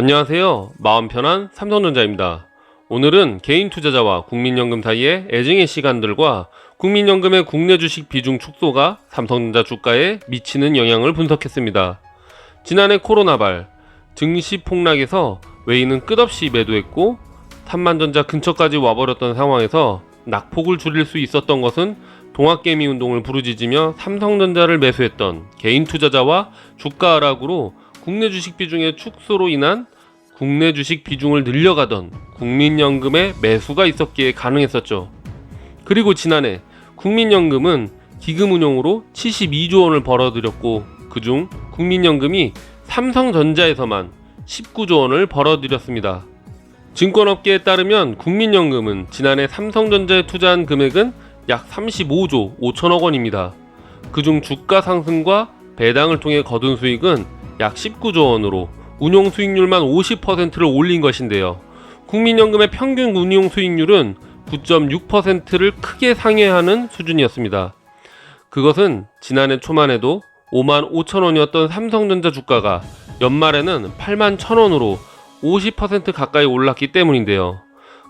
안녕하세요. 마음 편한 삼성전자입니다. 오늘은 개인 투자자와 국민연금 사이의 애증의 시간들과 국민연금의 국내 주식 비중 축소가 삼성전자 주가에 미치는 영향을 분석했습니다. 지난해 코로나발 증시 폭락에서 외인은 끝없이 매도했고 삼만전자 근처까지 와버렸던 상황에서 낙폭을 줄일 수 있었던 것은 동학개미 운동을 부르짖으며 삼성전자를 매수했던 개인 투자자와 주가 하락으로 국내 주식 비중의 축소로 인한 국내 주식 비중을 늘려가던 국민연금의 매수가 있었기에 가능했었죠. 그리고 지난해 국민연금은 기금 운용으로 72조 원을 벌어들였고 그중 국민연금이 삼성전자에서만 19조 원을 벌어들였습니다. 증권업계에 따르면 국민연금은 지난해 삼성전자에 투자한 금액은 약 35조 5천억 원입니다. 그중 주가 상승과 배당을 통해 거둔 수익은 약 19조 원으로 운용 수익률만 50%를 올린 것인데요. 국민연금의 평균 운용 수익률은 9.6%를 크게 상회하는 수준이었습니다. 그것은 지난해 초만 해도 5만 5천 원이었던 삼성전자 주가가 연말에는 8만 1천 원으로 50% 가까이 올랐기 때문인데요.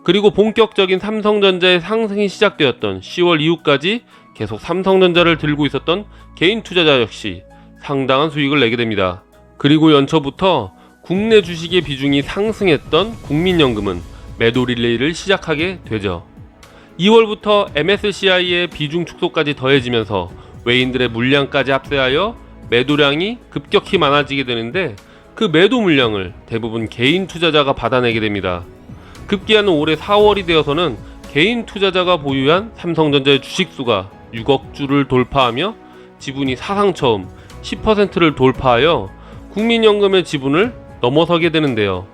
그리고 본격적인 삼성전자의 상승이 시작되었던 10월 이후까지 계속 삼성전자를 들고 있었던 개인 투자자 역시 상당한 수익을 내게 됩니다. 그리고 연초부터 국내 주식의 비중이 상승했던 국민연금은 매도 릴레이를 시작하게 되죠. 2월부터 MSCI의 비중 축소까지 더해지면서 외인들의 물량까지 합세하여 매도량이 급격히 많아지게 되는데 그 매도 물량을 대부분 개인 투자자가 받아내게 됩니다. 급기야는 올해 4월이 되어서는 개인 투자자가 보유한 삼성전자의 주식수가 6억 주를 돌파하며 지분이 사상 처음 10%를 돌파하여 국민연금의 지분을 넘어서게 되는데요.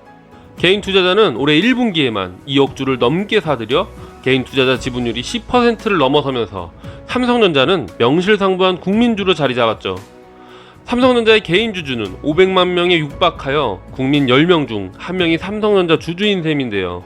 개인 투자자는 올해 1분기에만 2억 주를 넘게 사들여 개인 투자자 지분율이 10%를 넘어서면서 삼성전자는 명실상부한 국민주로 자리 잡았죠. 삼성전자의 개인 주주는 500만 명에 육박하여 국민 10명 중 1명이 삼성전자 주주인 셈인데요.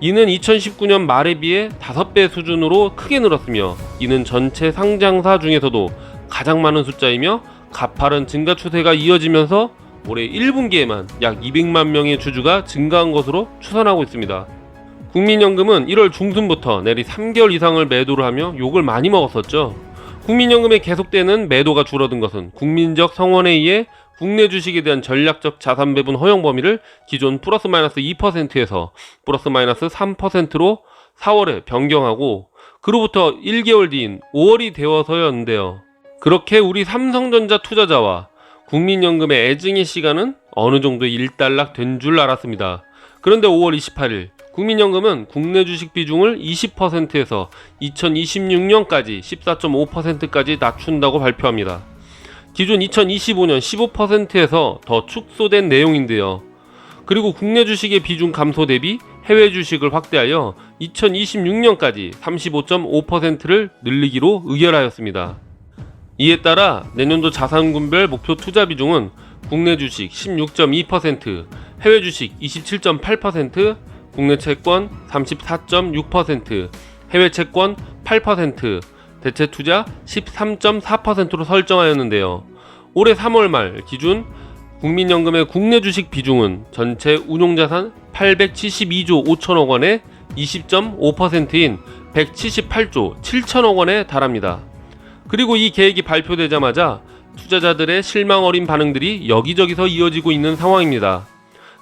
이는 2019년 말에 비해 5배 수준으로 크게 늘었으며 이는 전체 상장사 중에서도 가장 많은 숫자이며 가파른 증가 추세가 이어지면서 올해 1분기에만 약 200만 명의 주주가 증가한 것으로 추산하고 있습니다. 국민연금은 1월 중순부터 내리 3개월 이상을 매도를 하며 욕을 많이 먹었었죠. 국민연금에 계속되는 매도가 줄어든 것은 국민적 성원에 의해 국내 주식에 대한 전략적 자산 배분 허용 범위를 기존 플러스 마이너스 2%에서 플러스 마이너스 3%로 4월에 변경하고 그로부터 1개월 뒤인 5월이 되어서였는데요. 그렇게 우리 삼성전자 투자자와 국민연금의 애증의 시간은 어느 정도 일단락 된 줄 알았습니다. 그런데 5월 28일 국민연금은 국내 주식 비중을 20%에서 2026년까지 14.5%까지 낮춘다고 발표합니다. 기존 2025년 15%에서 더 축소된 내용인데요. 그리고 국내 주식의 비중 감소 대비 해외 주식을 확대하여 2026년까지 35.5%를 늘리기로 의결하였습니다. 이에 따라 내년도 자산군별 목표 투자 비중은 국내 주식 16.2%, 해외 주식 27.8%, 국내 채권 34.6%, 해외 채권 8%, 대체 투자 13.4%로 설정하였는데요. 올해 3월 말 기준 국민연금의 국내 주식 비중은 전체 운용자산 872조 5천억 원의 20.5%인 178조 7천억 원에 달합니다. 그리고 이 계획이 발표되자마자 투자자들의 실망 어린 반응들이 여기저기서 이어지고 있는 상황입니다.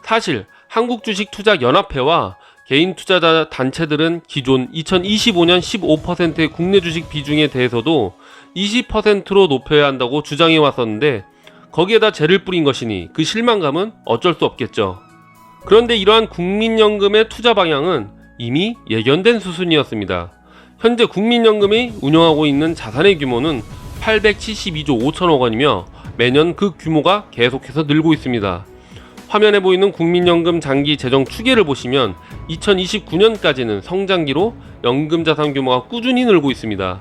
사실 한국주식투자연합회와 개인 투자자 단체들은 기존 2025년 15%의 국내 주식 비중에 대해서도 20%로 높여야 한다고 주장해 왔었는데 거기에다 재를 뿌린 것이니 그 실망감은 어쩔 수 없겠죠. 그런데 이러한 국민연금의 투자 방향은 이미 예견된 수순이었습니다. 현재 국민연금이 운영하고 있는 자산의 규모는 872조 5천억 원이며 매년 그 규모가 계속해서 늘고 있습니다. 화면에 보이는 국민연금 장기 재정 추계를 보시면 2029년까지는 성장기로 연금 자산 규모가 꾸준히 늘고 있습니다.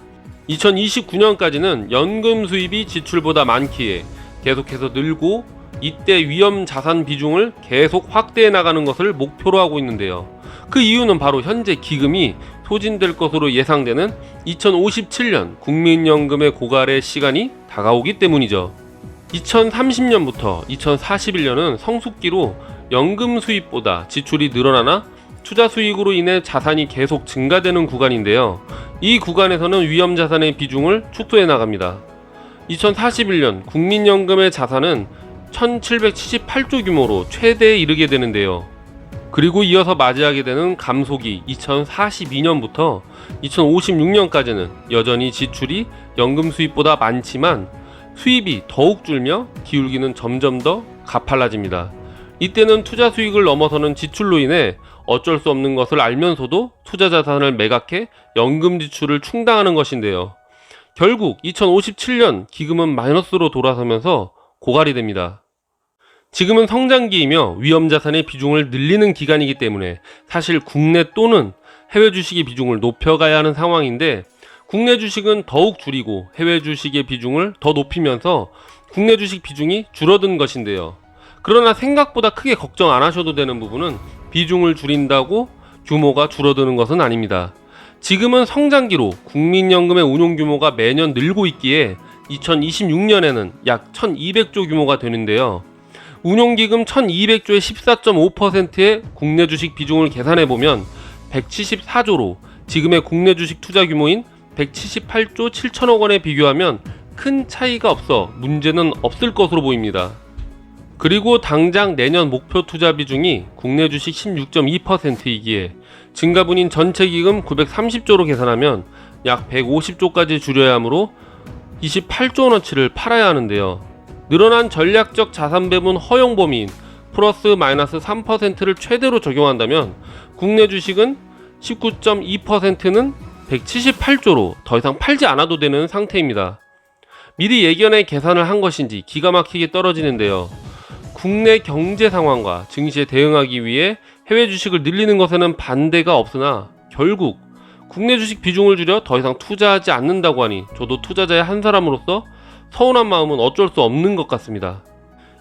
2029년까지는 연금 수입이 지출보다 많기에 계속해서 늘고 이때 위험 자산 비중을 계속 확대해 나가는 것을 목표로 하고 있는데요. 그 이유는 바로 현재 기금이 소진될 것으로 예상되는 2057년 국민연금의 고갈의 시간이 다가오기 때문이죠. 2030년부터 2041년은 성숙기로 연금 수입보다 지출이 늘어나나 투자 수익으로 인해 자산이 계속 증가되는 구간인데요. 이 구간에서는 위험 자산의 비중을 축소해 나갑니다. 2041년 국민연금의 자산은 1778조 규모로 최대에 이르게 되는데요. 그리고 이어서 맞이하게 되는 감속이 2042년부터 2056년까지는 여전히 지출이 연금 수입보다 많지만 수입이 더욱 줄며 기울기는 점점 더 가팔라집니다. 이때는 투자 수익을 넘어서는 지출로 인해 어쩔 수 없는 것을 알면서도 투자 자산을 매각해 연금 지출을 충당하는 것인데요. 결국 2057년 기금은 마이너스로 돌아서면서 고갈이 됩니다. 지금은 성장기이며 위험 자산의 비중을 늘리는 기간이기 때문에 사실 국내 또는 해외 주식의 비중을 높여가야 하는 상황인데 국내 주식은 더욱 줄이고 해외 주식의 비중을 더 높이면서 국내 주식 비중이 줄어든 것인데요. 그러나 생각보다 크게 걱정 안 하셔도 되는 부분은 비중을 줄인다고 규모가 줄어드는 것은 아닙니다. 지금은 성장기로 국민연금의 운용 규모가 매년 늘고 있기에 2026년에는 약 1200조 규모가 되는데요. 운용기금 1200조의 14.5%의 국내 주식 비중을 계산해 보면 174조로 지금의 국내 주식 투자 규모인 178조 7천억 원에 비교하면 큰 차이가 없어 문제는 없을 것으로 보입니다. 그리고 당장 내년 목표 투자 비중이 국내 주식 16.2%이기에 증가분인 전체 기금 930조로 계산하면 약 150조까지 줄여야 하므로 28조 원어치를 팔아야 하는데요. 늘어난 전략적 자산 배분 허용 범위인 플러스 마이너스 3%를 최대로 적용한다면 국내 주식은 19.2%는 178조로 더 이상 팔지 않아도 되는 상태입니다. 미리 예견해 계산을 한 것인지 기가 막히게 떨어지는데요. 국내 경제 상황과 증시에 대응하기 위해 해외 주식을 늘리는 것에는 반대가 없으나 결국 국내 주식 비중을 줄여 더 이상 투자하지 않는다고 하니 저도 투자자의 한 사람으로서 서운한 마음은 어쩔 수 없는 것 같습니다.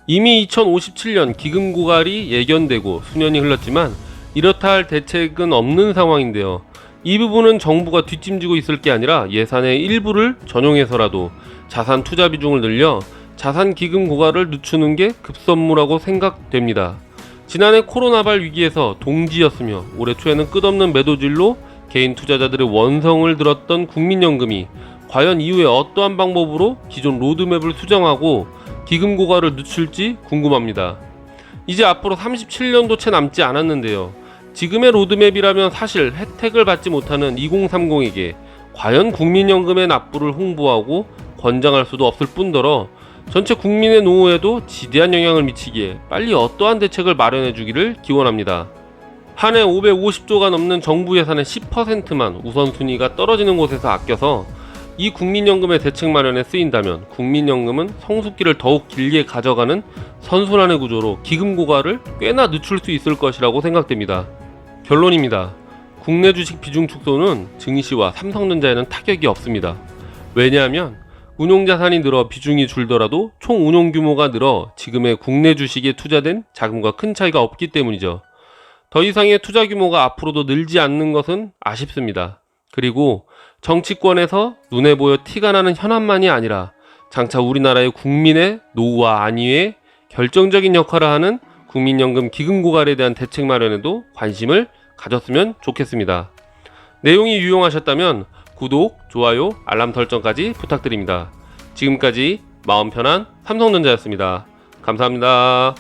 이미 2057년 기금 고갈이 예견되고 수년이 흘렀지만 이렇다 할 대책은 없는 상황인데요. 이 부분은 정부가 뒷짐지고 있을 게 아니라 예산의 일부를 전용해서라도 자산 투자 비중을 늘려 자산 기금 고갈을 늦추는 게 급선무라고 생각됩니다. 지난해 코로나발 위기에서 동지였으며 올해 초에는 끝없는 매도질로 개인 투자자들의 원성을 들었던 국민연금이 과연 이후에 어떠한 방법으로 기존 로드맵을 수정하고 기금 고갈을 늦출지 궁금합니다. 이제 앞으로 37년도 채 남지 않았는데요. 지금의 로드맵이라면 사실 혜택을 받지 못하는 2030에게 과연 국민연금의 납부를 홍보하고 권장할 수도 없을 뿐더러 전체 국민의 노후에도 지대한 영향을 미치기에 빨리 어떠한 대책을 마련해 주기를 기원합니다. 한 해 550조가 넘는 정부 예산의 10%만 우선순위가 떨어지는 곳에서 아껴서 이 국민연금의 대책 마련에 쓰인다면 국민연금은 성숙기를 더욱 길게 가져가는 선순환의 구조로 기금 고갈을 꽤나 늦출 수 있을 것이라고 생각됩니다. 결론입니다. 국내 주식 비중 축소는 증시와 삼성전자에는 타격이 없습니다. 왜냐하면 운용 자산이 늘어 비중이 줄더라도 총 운용 규모가 늘어 지금의 국내 주식에 투자된 자금과 큰 차이가 없기 때문이죠. 더 이상의 투자 규모가 앞으로도 늘지 않는 것은 아쉽습니다. 그리고 정치권에서 눈에 보여 티가 나는 현안만이 아니라 장차 우리나라의 국민의 노후와 안위에 결정적인 역할을 하는 국민연금 기금 고갈에 대한 대책 마련에도 관심을 가졌으면 좋겠습니다. 내용이 유용하셨다면 구독, 좋아요, 알람 설정까지 부탁드립니다. 지금까지 마음 편한 삼성전자였습니다. 감사합니다.